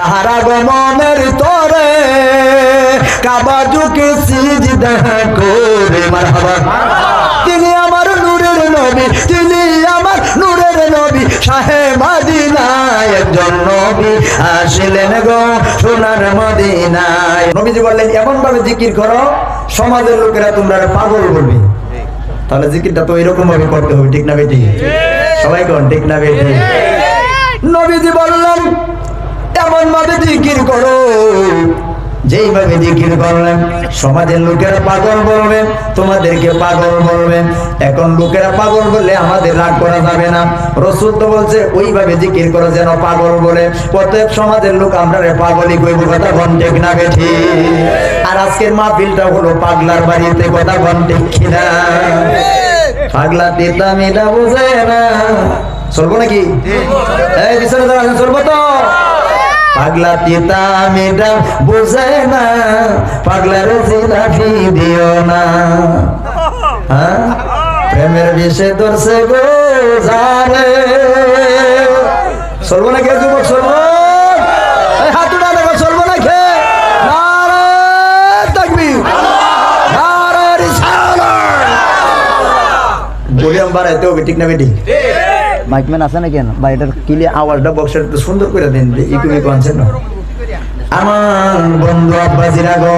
তাহারা গমনের তরে কাবা ঝুঁকে সিজদা করে মারহাবা। তিনি আমার নূরের নবী তিনি আমার নূরের নবী সাহেব মদিনায় একজন নবী। আসিলেন গো সোনার মদিনায়। নবীজি বললেন এমন ভাবে জিকির করো সমাজের লোকেরা তোমরা পাগল বলবে। তাহলে জিকিরটা তো এরকম ভাবে করতে হবে ঠিক না বেটি? সবাই কোন ঠিক না বেটি? নবীজি বললেন এমন ভাবে জিকির করো। যেইভাবে জিকির করলেন সমাজের লোকেরা পাগল বলবে তোমাদেরকে পাগল বলবে। এখন লোকেরা পাগল বললে আমাদের রাগ করা যাবে না। রসুল তো বলছে ওইভাবে জিকির করো যেন পাগল বলে। প্রত্যেক সমাজের লোক আমরা পাগলই কইব কথা ঘন্টেক না বেঠি আর আজকের মাহফিলটা হলো পাগলার বাড়িতে কথা ঘন্টেক কিনা? পাগলা তেতা মেয়েটা বোঝে না। চলবো নাকি? এই পিছনে চলবো তো। পাগলা তিতা মেয়েটা বোঝে না পাগলার জিলাপি দিও না। হ্যাঁ? প্রেমের বিষে ধরছে গো জানে চলবো না কে যুবক চলবো? ভলিউম বাড়াইতে হবে, ঠিক না বেটি? মাইকম্যান আছে না কেন বা এটার কিলে আওয়াজটা বক্সের সুন্দর করে দিন ইকু ইকু না আমার বন্ধু আব্বাজিরা গো,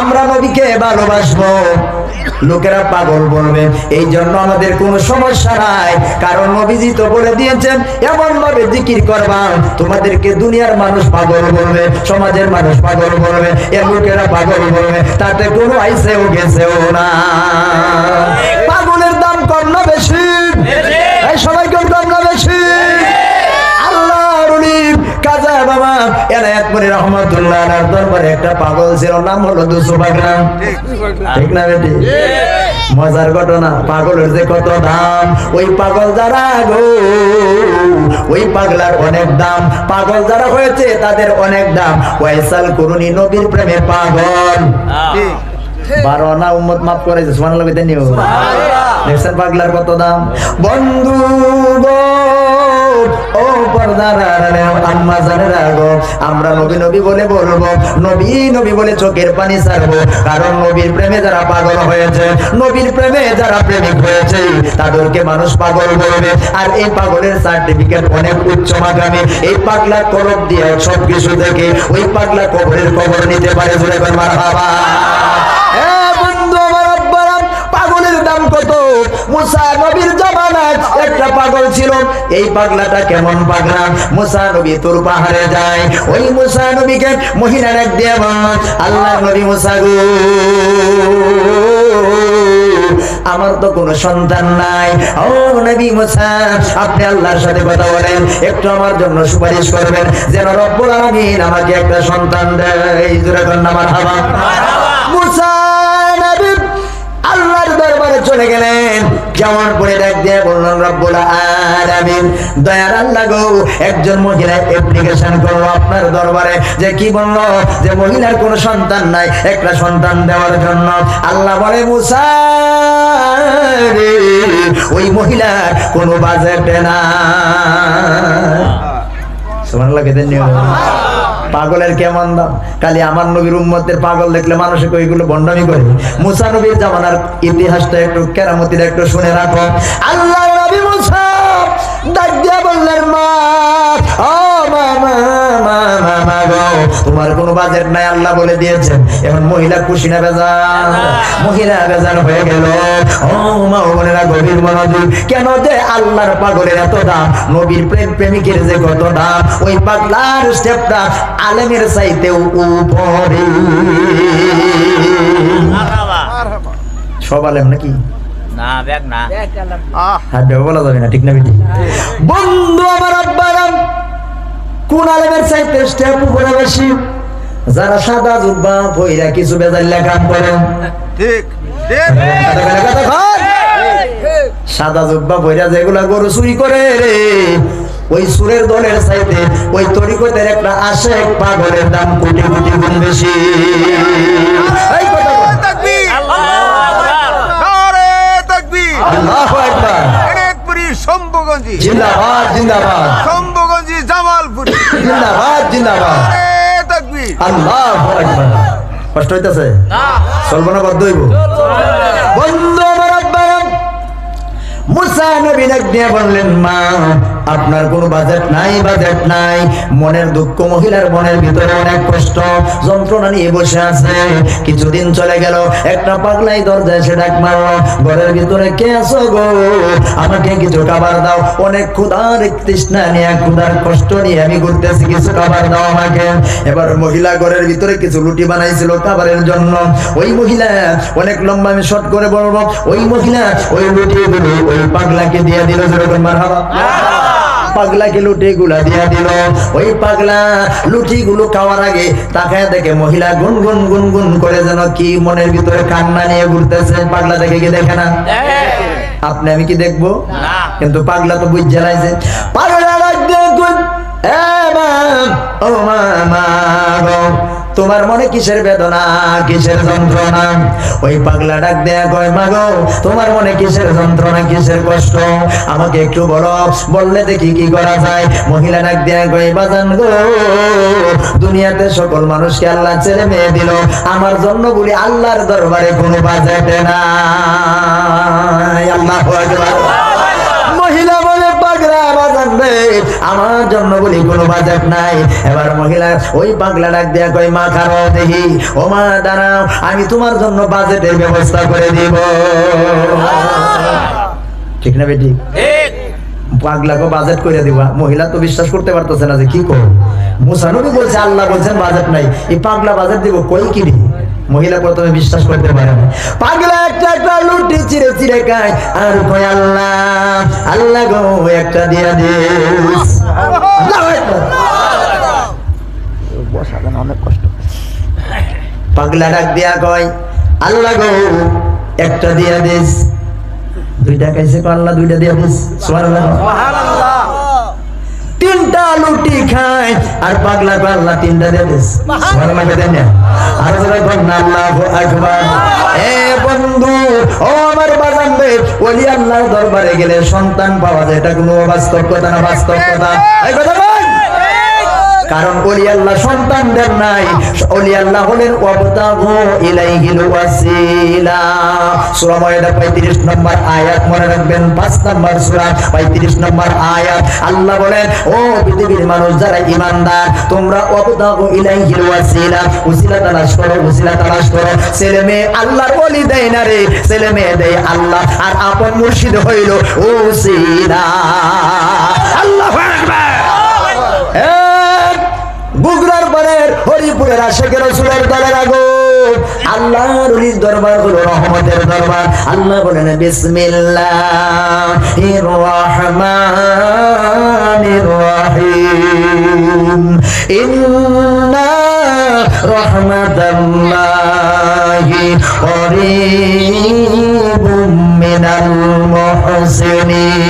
আমরা নবীকে ভালোবাসবো, লোকেরা পাগল বলবে এই জন্য আমাদের কোনো সমস্যা নাই, কারণ নবীজি তো বলে দিয়েছেন এমন ভাবে জিকির করবা, তোমাদেরকে দুনিয়ার মানুষ পাগল বলবে, সমাজের মানুষ পাগল বলবে এ লোকেরা পাগল বলবে, তাতে কোনো আইসেও গেছেও না। পাগলের দাম না বেশি এই সবাই কম কম না বেশি আল্লাহ রুলিম কাজা বাবা এনায়াত করে রহমতুল্লাহ আলার দরবারে একটা পাগল ছিল নাম হলো ঠিক না বেটি? মজার ঘটনা পাগলের যে কত দাম ওই পাগল যারা গো ওই পাগলার অনেক দাম। পাগল যারা হয়েছে তাদের অনেক দাম। ওয়াইসাল করুনি নবীর প্রেমে পাগল। বারো না উম্মত মাফ করেছে সুমান নিও। দেখছেন পাগলার কত দাম? বন্ধু গো ও পর্দার আমরা নবী নবী বলে বলব, নবী নবী বলে চোখের পানি ছাড়বো, কারণ নবীর প্রেমে যারা পাগল হয়েছে, নবীর প্রেমে যারা প্রেমিক হয়েছে, তাদেরকে মানুষ পাগল বলবে। আর এই পাগলের সার্টিফিকেট অনেক উচ্চ মাগামী এই পাগলা কলব দিয়ে সব কিছু থেকে ওই পাগলা কবরের কবর নিতে পারে জুড়ে মার হাবা কত মুসা নবীর জামানায় একটা পাগল ছিল। এই পাগলাটা কেমন পাগলা? মুসা নবী তোর পাহাড়ে যায়। ওই মুসা নবীকে এক আল্লাহ নবী মুসা গো আমার তো কোনো সন্তান নাই। ও নবী মুসা আপনি আল্লাহর সাথে কথা বলেন। একটু আমার জন্য সুপারিশ করবেন। যেন রব্বুল আলামিন আমাকে একটা সন্তান দেয়। এই জোরে কন্যা মারহাবা। মুসা আল্লাহর দরবারে চলে গেলেন। যাওয়ার পরে ডাক দিয়ে বললেন, রব্বুল আলামিন, দয়ার আল্লাহ গো, একজন মহিলা অ্যাপ্লিকেশন করল আপনার দরবারে। যে কি বলল? যে মহিলার কোনো সন্তান নাই, একটা সন্তান দেওয়ার জন্য। আল্লাহ বলে মুসারে ওই মহিলার কোনো বাজেট না কেদেন নিও পাগলের কেমন দাম? কালি আমার নবীর উম্মতের পাগল দেখলে মানুষ ওইগুলো বন্ডামি করে। মুসা নবীর জামানার ইতিহাসটা একটু কেরামতির একটু শুনে রাখো। আল্লাহ নবী মুসা ডাক দিয়া বললেন, মা, ও মা মা মা মা মা গো তোমার কোনো বাজেট নাই আল্লাহ বলে দিয়েছেন। এখন মহিলা খুশি না বেজান মহিলা বেজান হয়ে গেল। ও মা বোনেরা গভীর মনোযোগ। কেন যে আল্লাহর পাগলের এত দাম? নবীর প্রেম প্রেমিকের যে কত দাম? ওই পাগলার স্টেপটা আলেমের চাইতেও উপরে। সব আলেম নাকি? না ব্যাগ না। বলা যাবে না ঠিক না বেটি? বন্ধু আমার আব্বারাম কোন আলেমের চাইতে স্টেপ উপরে বেশি? যারা সাদা জুব্বা ভইরা কিছু বেজাল্লা কাম করে ঠিক। সাদা জুব্বা ভইরা যেগুলা গরু চুরি করে রে ওই সুরের দলের চাইতে ওই তরিকতের একটা আশেক পাগলের দাম কোটি কোটি গুণ বেশি। জিন্দাবাদ জিন্দাবাদ। জিন্দাবাদ জিন্দাবাদ। আল্লাহ কষ্ট হইতেছে? চলবো না বাধ্য হইব? বন্ধু মুসা নবীন বললেন মা আপনার কোনো বাজেট নাই বাজেট নাই। মনের দুঃখ মহিলার মনের ভিতরে অনেক কষ্ট, যন্ত্রণা নিয়ে বসে আছে। কিছুদিন চলে গেল, একটা পাগলাই দরজায় এসে ডাক মারলো, ঘরের ভিতরে কে আছো গো? আমাকে কিছু খাবার দাও। অনেক ক্ষুধার তৃষ্ণা নিয়ে, ক্ষুধার কষ্ট নিয়ে আমি ঘুরতেছি, কিছু খাবার দাও আমাকে। এবার মহিলা ঘরের ভিতরে কিছু রুটি বানাইছিল খাবারের জন্য। ওই মহিলা অনেক লম্বা, আমি শর্ট করে বলব, ওই মহিলা ওই রুটি ওই পাগলাকে দিয়ে দিল, যেরকম মারহাবা। পাগলাকে লুটি গুলা দিয়া দিল। ওই পাগলা লুটি গুলো খাওয়ার আগে তাকায় দেখে মহিলা গুন গুন গুন গুন করে যেন কি মনের ভিতরে কান্না নিয়ে ঘুরতেছে। পাগলা দেখে কি দেখে না? আপনি আমি কি দেখব? কিন্তু পাগলা তো বুঝ জ্বালাইছে পাগলা ডাক দিয়ে কই, "এ মা, ও মা, মা তোমার মনে কিসের বেদনা কিসের যন্ত্রণা? ওই পাগলা ডাক দেয়া কয় মা গো তোমার মনে কিসের যন্ত্রণা কিসের কষ্ট? আমাকে একটু বলো বললে দেখি কি করা যায়? মহিলা ডাক দেয়া কয় বাজান গো দুনিয়াতে সকল মানুষকে আল্লাহ ছেলে মেয়ে দিল। আমার জন্য বলি আল্লাহর দরবারে কোনো বাজেট না আল্লাহ মহিলা রে আমার জন্য বলি কোনো বাজার নাই। এবার মহিলা ওই পাগলা ডাক দেয়া কই মা খারো দেখি ও মা দাঁড়াও আমি তোমার জন্য বাজেটের ব্যবস্থা করে দিব। ঠিক না বেটি? পাগলাকে বাজেট করে দিবা। মহিলা তো বিশ্বাস করতে পারতেছে না যে কি করো মুসানবী বলছে আল্লাহ বলছেন বাজেট নাই। এই পাগলা বাজেট দিব কই কিনি? মহিলা প্রথমে বিশ্বাস করতে পারে না। পাগলা একটা একটা লুটি চিরে চিরে খায়। আর কই আল্লাহ আল্লাহ গো, একটা দিয়া দিস আল্লাহু আকবার। পাগলা ডাক দিয়া কয়, আল্লাহ গো, একটা দিয়া দিস। দুইটা খাইছে কয়, আল্লাহ, দুইটা দিয়া দিস। সুবহানাল্লাহ। তিনটা লুটি খায় আর পাগলা পাগলা তিনটা দেবেস আর আল্লাহু আকবার। এ বন্ধু ও আমার বাজান রে ওলি আল্লাহর দরবারে গেলে সন্তান পাওয়া যায়। এটা কোনো বাস্তব কথা না বাস্তব কথা। এই কথা বল। কারণ ওলি আল্লাহ সন্তান দেন নাই। ওলি আল্লাহ হলেন ওয়াবতাগু ইলাইহিল ওয়াসিলা। সূরা মাইদা 35 নম্বর আয়াত, মনে রাখবেন 5 নম্বর সূরা 35 নম্বর আয়াত। আল্লাহ বলেন, ও পৃথিবীর মানুষ, যারা ঈমানদার, তোমরা ওয়াবতাগু ইলাইহিল ওয়াসিলা। ওসিলা তালাশ করো ওসিলা তালাশ করো। ছেলে মেয়ে আল্লাহর ওলি দেয় না রে, ছেলে মেয়ে দেয় আল্লাহ। আর আপন মুর্শিদ হইল ওসিলা আল্লাহু আকবার। এক গুগরার পারের হরিপুরের আশেকের রসুলের দলের আগো আল্লাহর অলির দরবার হলো রহমতের দরবার। আল্লাহ বলেন, বিসমিল্লাহ রহমানির রহিম। ইন্না রহমাতাল্লাহি করিবুম মিনাল মুহসিনিন।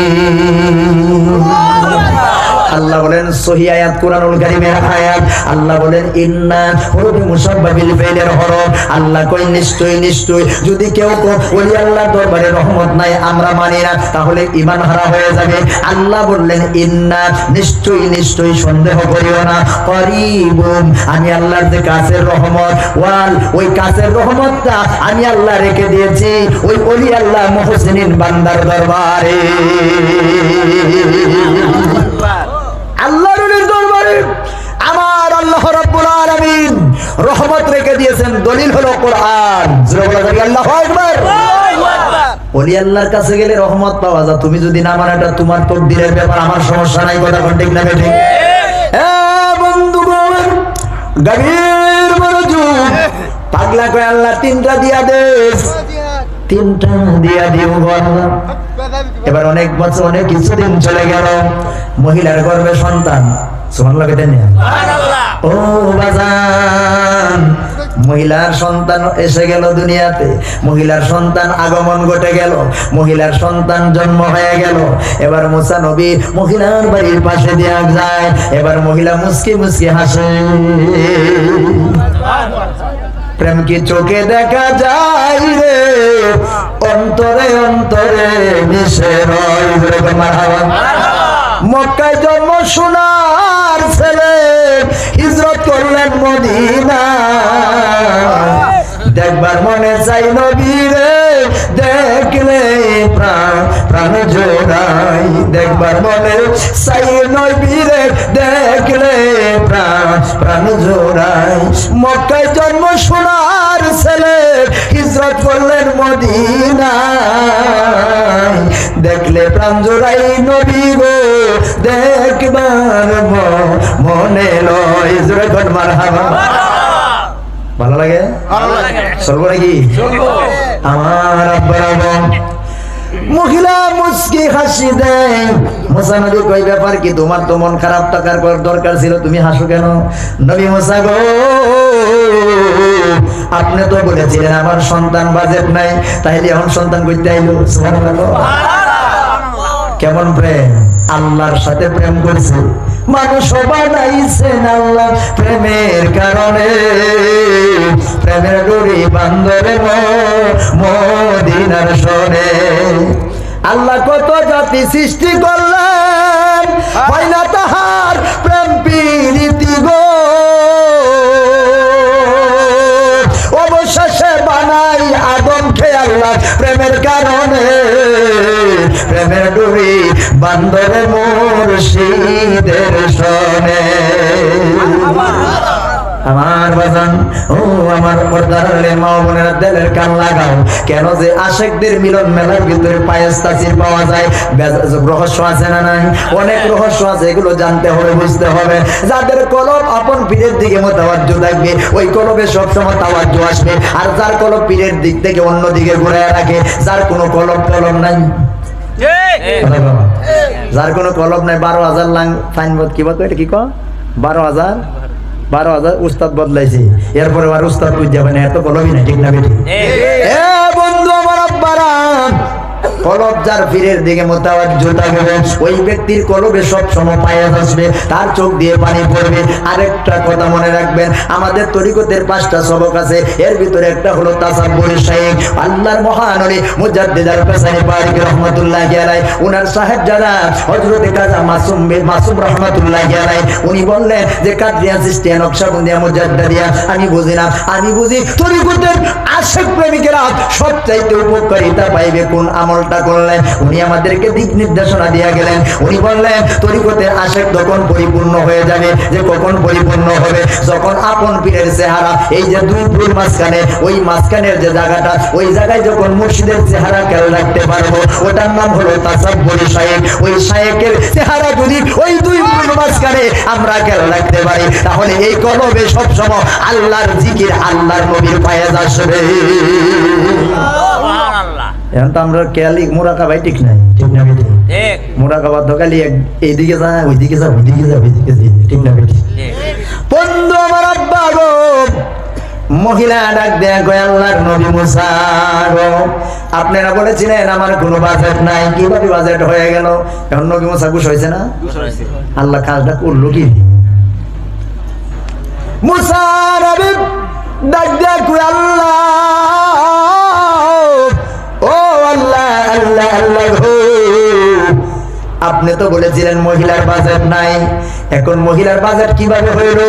আল্লাহ বলেন, সহি আয়াত কোরআনুল কারীমের আয়াত। আল্লাহ বলেন, ইন্না হুরুফ মুসাব্বাবিল ফাইলের হরফ। আল্লাহ কই নিশ্চয় নিশ্চয় যদি কেউ কো, ওলি আল্লাহর দরবারে রহমত নাই, আমরা মানি না, তাহলে ঈমান হারা হয়ে যাবে। আল্লাহ বললেন, ইন্না নিশ্চয় নিশ্চয় সন্দেহ করিও না। করিবুম, আমি আল্লাহর যে কাছের রহমত, ওয়াল, ওই কাছের রহমতটা আমি আল্লাহ রেখে দিয়েছি। ওই ওলি আল্লাহ মুহসিনিন বান্দার দরবারে। আল্লাহর ওলির দরবারে আমার আল্লাহ রাব্বুল আলামিন রহমত রেখে দিয়েছেন। দলিল হলো কোরআন। জোরে বলা আল্লাহু আকবার। ওলি আল্লাহর কাছে গেলে রহমত পাওয়া যায়। তুমি যদি না মানে এটা তোমার তকদিরের ব্যাপার। আমার সমস্যা নাই কথা কোন ঠিক না বেঠিক? এ বন্ধু গভীর মনোযোগ। পাগলা কয় আল্লাহ তিনটা দিয়া দেশ তিনটা দিয়া দিও আল্লাহ। এবার অনেক বছর অনেক কিছুদিন চলে গেল। মহিলার গর্ভে সন্তান। ও বাজান মহিলার সন্তান এসে গেল দুনিয়াতে। মহিলার সন্তান আগমন ঘটে গেল। মহিলার সন্তান জন্ম হয়ে গেল। এবার মুসা নবী মহিলার বাড়ির পাশে দেয়া যায়। এবার মহিলা মুসকি মুসকি হাসে। প্রেম কি চোখে দেখা যায় রে? অন্তরে অন্তরে মিশে রয় মক্কায় জন্ম সোনার ছেলে হিজরত করলেন মদিনা। দেখবার মনে চাই নবীরে, দেখলে প্রাণ প্রাণ জোড়াই। দেখবার মনে চাই নবীরে, দেখলে প্রাণ প্রাণ জোড়াই। মক্কায় জন্ম সোনার ছেলে হিজরত করলেন মদিনা দেখলে প্রাণ জোড়াই নবী গো। দেখবার মনে লয়। জোরে ঘট মার ভালো লাগে? চলবো নাকি? আমার আব্বার মহিলা মুসকি হাসি দেয়। মোসা নবী কই ব্যাপার কি? তোমার তো মন খারাপ টাকার করার দরকার ছিল। তুমি হাসো কেন? নবী মোসা গো আপনি তো বলেছিলেন আমার সন্তান বাজেট নাই। তাইলে এখন সন্তান করতে আইলো। সুবহানাল্লাহ। কেমন প্রেম? আল্লাহর সাথে প্রেম করছে। মানুষ বানাইছেন আল্লাহ প্রেমের কারণে। প্রেমের ডোরি বান্দরে মদিনার শোনে। আল্লাহ কত জাতি সৃষ্টি করলেন। হয় না তাহার প্রেম প্রীতি গো। অবশেষে বানাই আদমকে আল্লাহ প্রেমের কারণে। প্রেমের ডুরি বান্দরে মুর্শিদের শোনে। আমার বাজান, ও আমার পর্দার মা বোনের দেলের কান লাগাও। কেন যে আশেকদের মিলন মেলার ভিতরে পায়েস তাসির পাওয়া যায়? রহস্য আছে না নাই? অনেক রহস্য আছে, এগুলো জানতে হবে, বুঝতে হবে। যাদের কলব আপন পীরের দিকে মোতাবাজ্য থাকবে, ওই কলবে সবসময় তাওয়াজ্য আসবে। আর যার কলব পীরের দিক থেকে অন্য দিকে ঘুরে রাখে, যার কোনো কলব কলম নাই। যার কোনো কলব নাই বারো হাজার লাং ফাইন কিবা কয় এটা কি কো বারো হাজার বারো হাজার উস্তাদ বদলাইছে। এরপরে আর উস্তাদ বুঝ যাবে না এত কলমই না ঠিক না বেটি বন্ধু আমার আব্বারা! দিকে ওই ব্যক্তির কলবে আসবে, তার চোখ দিয়ে পানি পড়বে। আরেকটা কথা মনে রাখবেন, আমাদের তরিকতের পাঁচটা সবক আছে। এর ভিতরে একটা হলো আল্লাহর মুজাদ্দিদার পারিক রহমাতুল্লাহ সাহেব যারা কাজা মাসুম মাসুম রহমাতুল্লাহ উনি বললেন যে, কাদরিয়া সিস্টিয়া আমি বুঝি না। আমি বুঝি তরিকতের আশেক প্রেমিকেরা সবচাইতে উপকারিতা পাইবে কোন আমলটা করলেন, উনি আমাদেরকে দিক নির্দেশনা দিয়ে গেলেন। উনি বললেন, তরিকতের আশেক তখন পরিপূর্ণ হয়ে যাবে, যে কখন পরিপূর্ণ হবে? যখন আপন পীরের চেহারা, এই যে দুই ভুল মাঝখানে, ওই মাঝখানের যে জায়গাটা, ওই জায়গায় যখন মুর্শিদের চেহারা খেয়াল রাখতে পারব, ওটার নাম হলো তাসাব্বুর শায়েক। ওই শায়েকের চেহারা যদি ওই দুই ভুল মাঝখানে আমরা খেয়াল রাখতে পারি, তাহলে এই কলবে সবসময় আল্লাহর জিকির আল্লাহর নবীর পায়ে আসবে। এখন তো আমরা কেয়ালি মোরাকাবাই ঠিক নাই ঠিক না বেটি ঠিক। মোরাকাবাদ তো খালি এইদিকে যা ওইদিকে যা ওইদিকে যা ওইদিকে যা ঠিক না বেটি বন্ধু আমার আব্বা গো মহিলা ডাক দেয়া গো আল্লাহর নবী মুসা গো। আপনারা বলেছিলেন আমার কোনো বাজেট নাই। কীভাবে বাজেট হয়ে গেল? এখন নবী মুসা খুশ হয়েছে না? আল্লাহ কাজটা করল কি? মুসা নবী ডাক দেয়া কই আল্লাহ আল্লাহ আল্লাহ গো আপনি তো বলেছিলেন মহিলার বাজেট নাই। এখন মহিলার বাজেট কীভাবে হইল?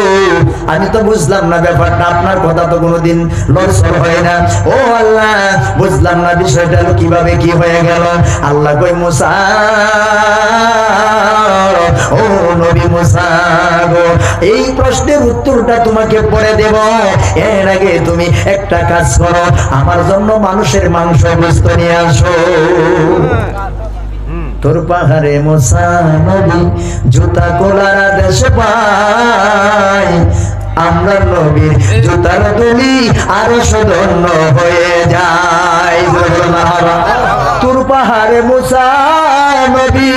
আমি তো বুঝলাম না ব্যাপারটা, আপনার কথা তো কোনোদিন লড়সর হয় না। ও আল্লাহ, বুঝলাম না বিষয়টা কীভাবে কি হয়ে গেল। আল্লাহ কই, মুসা, ও নবী মুসা গো, এই প্রশ্নের উত্তরটা তোমাকে পরে দেব। এর আগে তুমি একটা কাজ করো, আমার জন্য মানুষের মাংস বস্তু নিয়ে আসো। তোর পাহাড়ে মোসা নবী জুতা কোলার দেশ পাই আমরা নবীর জুতার দুলি আরও সদন্য হয়ে যায়। তোর পাহাড়ে মোসা নবী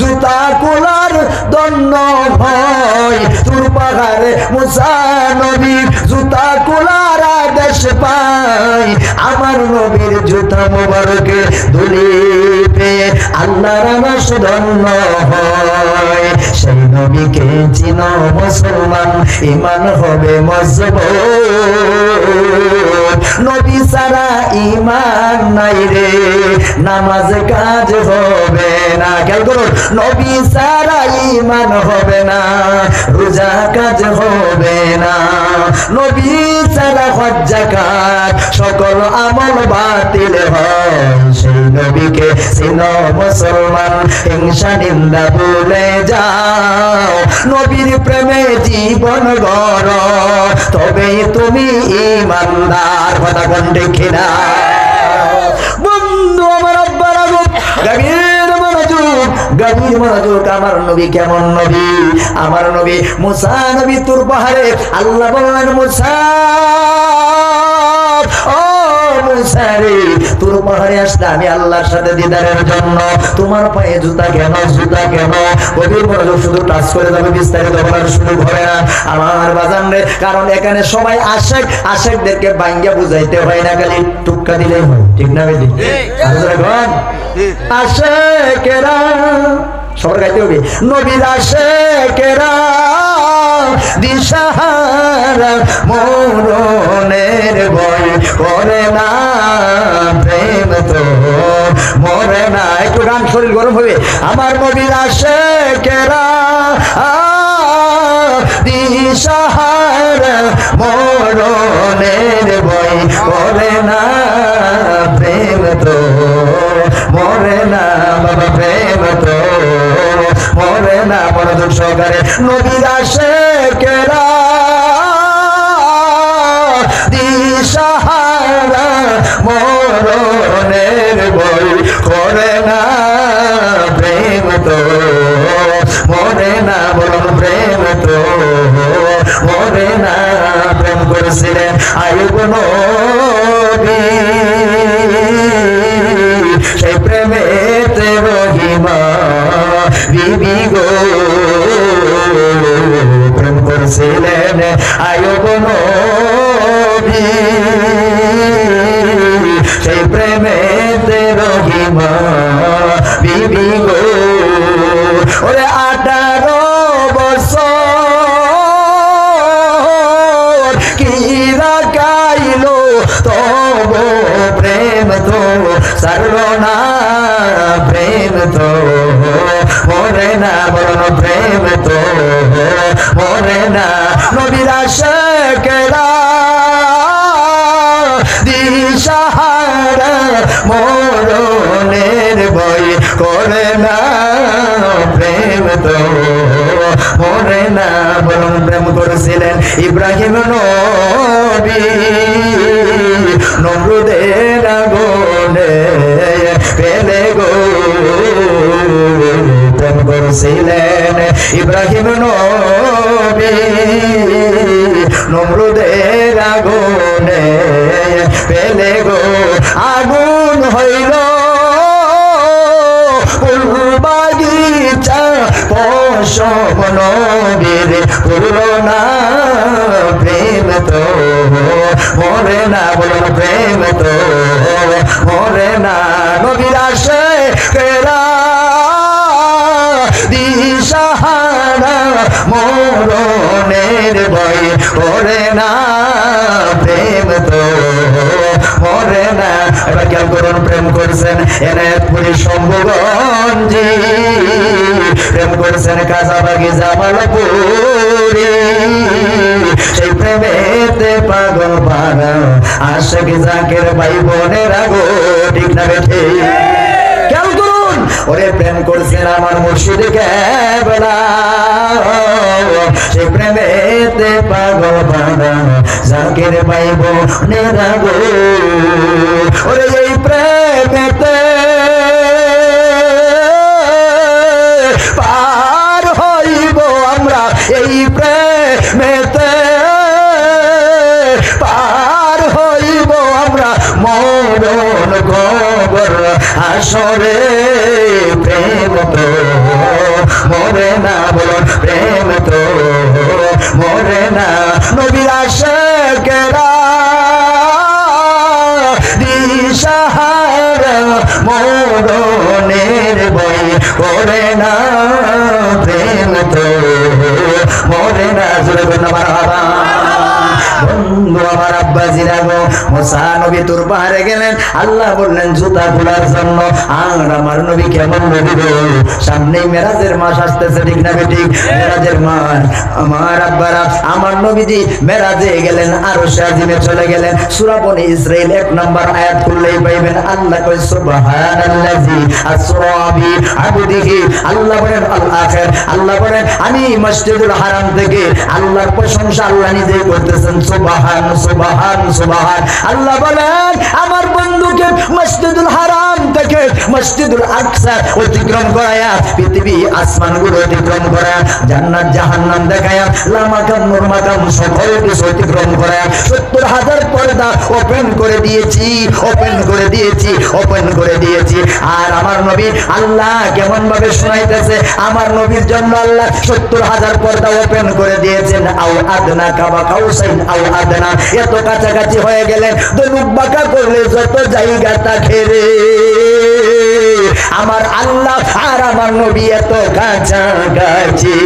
জুতা কোলার দন্য ভয় তোর পাহাড়ে মোসা নবী জুতা দেশ পাই আমার নবীর জুতা মোবারকে দুলিপে আল্লাহর আমার ধন্য হয়। সেই নবীকে চিন মুসলমান ইমান হবে মজবুত। নবী সারা ইমান নাই রে, নামাজ কাজ হবে না। খেয়াল করুন নবী সারা ইমান হবে না, রোজা কাজ হবে না। নবী সারা হজ্জা কাজ সকল আমল বাতিল হয়। সেই নবীকে মুসলমান, হিংসা নিন্দা ভুলে যাও। নবীর প্রেমে জীবন গড় তবে তুমি ইমানদার। কথা কোন কিনা? বন্ধু আমার আব্বার আগুন গভীর মনোযোগ গভীর মনোযোগ আমার নবী কেমন নবী? আমার নবী মুসা নবী তোর পাহাড়ে আল্লাহ বললেন, মুসা মুসা রে তোর পাহাড়ে আসলে আমি আল্লাহর সাথে দিদারের জন্য। তোমার পায়ে জুতা কেন জুতা কেন? গভীর মনোযোগ শুধু টাচ করে যাবে বিস্তারিত বলার সুযোগ হবে না। আমার বাজান রে কারণ এখানে সবাই আশেক আশেকদেরকে বাইঙ্গা বুঝাইতে হয় না খালি টুক্কা দিলেই হয়। ঠিক না বেদি আশেকেরা সবার গাইতে হবে। নবীর আশেকেরা দিশাহারা ভয় করে না, প্রেম তো মরে না। একটু গান শরীর গরম হবে। আমার নবীর আশেকেরা দিশাহারা মরণের ভয় করে না। প্রেম তো মরে না, বাবা, প্রেম তো মরে না। মনোযোগ সহকারে নবীর আসে কেরা মরণের বই করে না প্রেম তো। মরে না বলুন প্রেম তো। মরে না প্রেম করেছিলেন আয়ুব নবী। সেই প্রেমেতে রহিমা বিবি গো। প্রেম করেছিলেন আয়ুব নবী। রহিমা বিবি গো। ওরে আঠারো বছর কিরা গাইলো তব প্রেম তো সর্ব না প্রেম তো। মরে না বরণ প্রেম তো, মরে না নবীরা শেখরা দিশাহারা করে না প্রেম তো মরে না, বরং প্রেম করেছিলেন ইব্রাহিম নবী। নমরুদের আগুনে পেলে গো, প্রেম করেছিলেন ইব্রাহিম নবী। নমরুদের আগুনে পেলে গো, আগুন নবীর না, প্রেম তো মরে না বলুন প্রেম তো মরে না। নবীর আসে কেরা মরণের বই করে না, প্রেম তো মরে না। এবার খেয়াল করুন, প্রেম করছেন এনায়তপুরি শম্ভুগঞ্জি। প্রেম করছেন কাঁচাবাগি জামালপুরি। সেই প্রেমেতে পাগল পারা আশেক জাকের ভাই বোনের আগো, ঠিক না ওরে প্রেম করছেন আমার মুর্শিদ কেবলা। সেই প্রেমেতে পাগল পারা জাকের ভাই বোনের আগো। নবী তোর পাহাড়ে গেলেন। আল্লাহ বললেন, জুতা খোলার জন্য আর আমার নবী কেমন নবী সামনেই মেরাজের মাস আসতেছে, ঠিক না বেঠিক? মেরাজের মাস। আমার আব্বারা, আমার নবীজি মেরাজে গেলেন আরও সাজিমে চলে গেলেন। সুরাবনে ইসরাইল এক নাম্বার আয়াত খুললেই পাইবেন, আল্লাহ কই সুবহানাল্লাজি আসরা বি আবদিহি। আল্লাহ বলেন, আল আখির। আল্লাহ বলেন, আমি মসজিদুল হারাম থেকে আল্লাহর প্রশংসা আল্লাহ নিজেই করতেছেন। সুবহান সুবহান সুবহান। আল্লাহ বলেন আমার বন্ধুকে মসজিদুল হারাম থেকে মসজিদুল আকসা অতিক্রম করায়া, পৃথিবী আসমানগুলো অতিক্রম করা জান্নাত জাহান্নাম দেখায়া, লামাকাম নুরমাকাম সকল কিছু অতিক্রম করা সত্তর হাজার পর্দা ওপেন করে দিয়েছি ওপেন করে দিয়েছি ওপেন করে দিয়েছি। আর আমার নবী আল্লাহ কেমন ভাবে শোনাইতেছে, আমার নবীর জন্য আল্লাহ সত্তর হাজার পর্দা ওপেন করে দিয়েছেন। আও আদনা কাবা কাউসাইন, আও আদনা। এত কাছাকাছি হয়ে গেলেন দলুক বাঁকা করলে যত জায়গা থাকে রে। আমার আল্লাহ আর আমার নবী এত কাছাকাছি।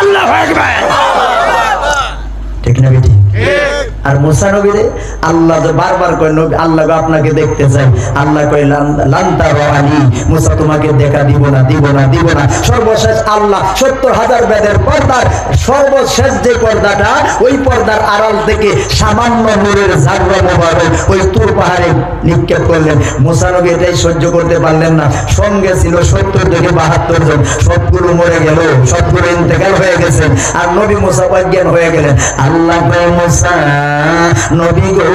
আল্লাহ আকবার। ঠিক না আর মুসা নবীরে আল্লাহ তো বারবার কয়, নবী, আল্লাহ আপনাকে দেখতে চাই। আল্লাহ কয় লান্তা রানি মুসা তোমাকে দেখা দিব না দিব না দিব না। সর্বশেষ আল্লাহ সত্তর হাজার বেদের পর্দার, সর্বশেষ যে পর্দাটা, ওই পর্দার আড়াল থেকে সামান্য নূরের জাগরা মোবারক ওই তুর পাহাড়ে নিক্ষেপ করলেন। মুসা নবী এটাই সহ্য করতে পারলেন না। সঙ্গে ছিল সত্তর থেকে বাহাত্তর জন। সবগুলো মরে গেল, সবগুলো ইন্তেকাল হয়ে গেছেন আর নবী মুসা অজ্ঞান হয়ে গেলেন। আল্লাহ মুসা নবী গো,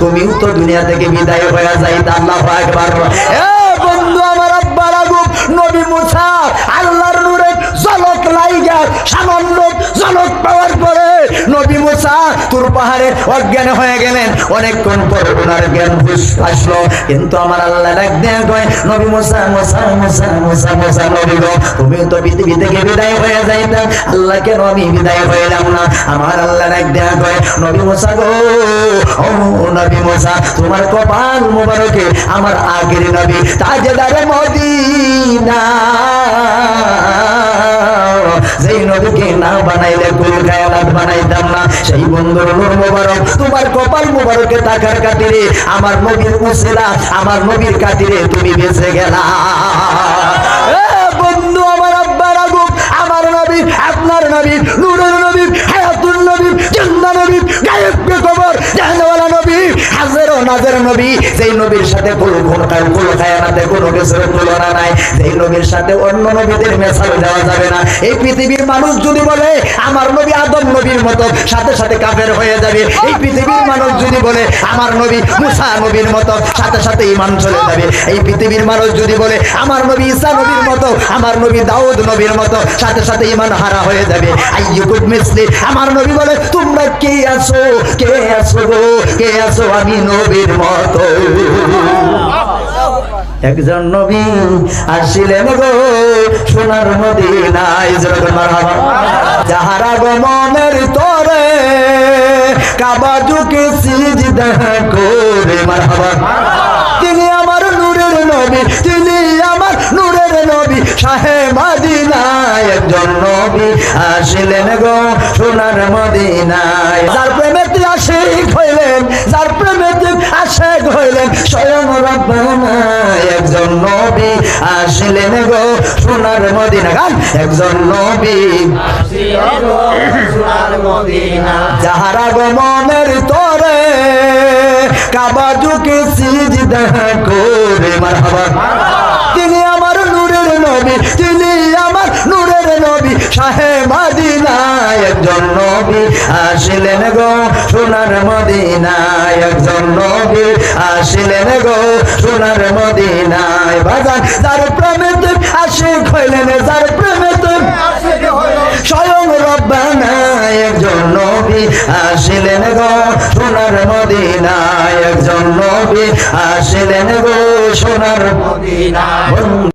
তুমিও তো দুনিয়া থেকে বিদায় হয়ে যাইতে, আল্লাহ একবার বন্ধু আমার আব্বার আগুব নবী মুসা লাইগা সামান্য জলক পাওয়ার পরে নবী মুসা তোর পাহাড়ে অজ্ঞান হয়ে গেলেন। অনেকক্ষণ পর ওনার জ্ঞান আসলো। কিন্তু আমার আল্লাহ ডাক দেয়া কয়, নবী মুসা মুসা মুসা মুসা মুসা, নবী গো, তুমি তো পৃথিবী থেকে বিদায় হয়ে যাইতা। আল্লাহ কেন আমি বিদায় হইলাম না? আমার আল্লাহ ডাক দেয়া কয়, নবী মুসা গো, ও নবী মুসা, তোমার কপাল মুবারকে আমার আগের নবী তাজদারে মদিনা যেই নবীকে না বানাইলে কোনো কায়নাত বানাইতাম না। সেই বন্ধুর নূর মুবারক, তোমার কপাল মুবারকে তাকার কাটিরে আমার নবীর উসিলা, আমার নবীর কাটিরে তুমি বেঁচে গেলা। নবী, যেই নবীর সাথে কিছুর তুলনা নাই। যেই নবীর সাথে অন্য নবীদের দেওয়া যাবে না। এই পৃথিবীর মানুষ যদি বলে, আমার নবী আদম নবীর মতো সাথে সাথে কাফের হয়ে যাবে। এই পৃথিবীর মানুষ যদি বলে, আমার নবী মুসা নবীর মতো সাথে সাথে ইমান চলে যাবে। এই পৃথিবীর মানুষ যদি বলে, আমার নবী ঈসা নবীর মতো আমার নবী দাউদ নবীর মতো, সাথে সাথে ইমান হারা হয়ে যাবে। মিসলি। আমার নবী বলে, তোমরা কে আছো? কে আছো কে আছো আমি নবীর মতো। একজন নবী আসিলেন গো সোনার মদিনায় যাহারা গো মনের তরে কাবা ঝুঁকে করে মারহাবা। তিনি আমার নূরের নবী, তিনি আমার নূরের নবী, শাহে মদিনায় একজন নবী আসিলেন গো সোনার মদিনায়। যার প্রেমেতে আশিক হইলেন, যার প্রেমেতে আশেক হইলেন স্বয়ং রব্বানা। একজন নবী আসিলেন গো সোনার মদিনা। গান, একজন নবী। যাহারা গো মনের তরে কাবা ঝুঁকে সিজদা করে, মারহাবা। তিনি আমার নূরের নবী নবী, শাহে মদিনায় একজন নবী। আসিলেন গো সোনার মদিনায় একজন নবী। আসিলেন গো সোনার মদিনায় বাজান যার প্রেমেতে হইলেন, যার প্রেমেতে স্বয়ং রব্বানা একজন নবী। আসিলেন গো সোনার মদিনায় একজন নবী। আসিলেন গো সোনার মদিনায়।